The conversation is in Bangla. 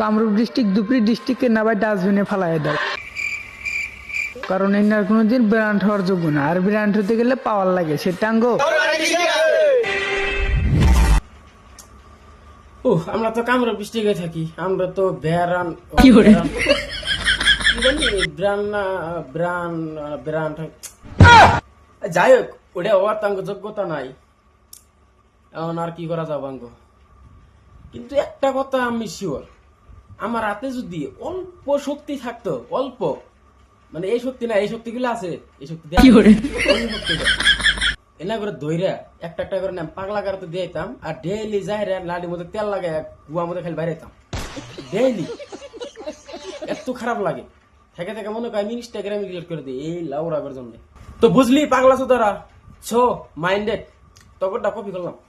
কামরূপ ডিস্ট্রিক্ট দুপুরি ডিস্ট্রিক্টকে নাবাই ডাস্টবিনে ফালাই দাও কারণ এনার কোনোদিন ব্র্যান্ড হওয়ার যোগ্য না। আর ব্র্যান্ড হতে গেলে পাওয়ার লাগে সে টাঙ্গো ও আমরা তো কামরা ডিস্ট্রিক্টে থাকি। আমরা তো বেরান কি করে? বেরান- ব্রান ব্রান যাই হোক ওটা হওয়ার তাঙ্গ যোগ্যতা নাই। এখন আর কি করা যাবে আঙ্গ? কিন্তু একটা কথা আমি শিওর আমার হাতে যদি অল্প শক্তি থাকতো অল্প মানে এই শক্তি না এই শক্তি শক্তিগুলো আছে এই শক্তি এনা করে ধইরা একটা একটা করে নাম পাগলা কারতে দিয়েতাম আর ডেইলি যাই রে লাডির মধ্যে তেল লাগাই কুয়া মধ্যে খালি বাইরেতাম ডেইলি এত খারাপ লাগে। থেকে থেকে মনে করি আমি ইনস্টাগ্রামে ডিলিট করে দিই এই লাউরাগের জন্য। তো বুঝলি পাগলা সুতারা? ছো মাইন্ডেড তগরটা কপি করলাম।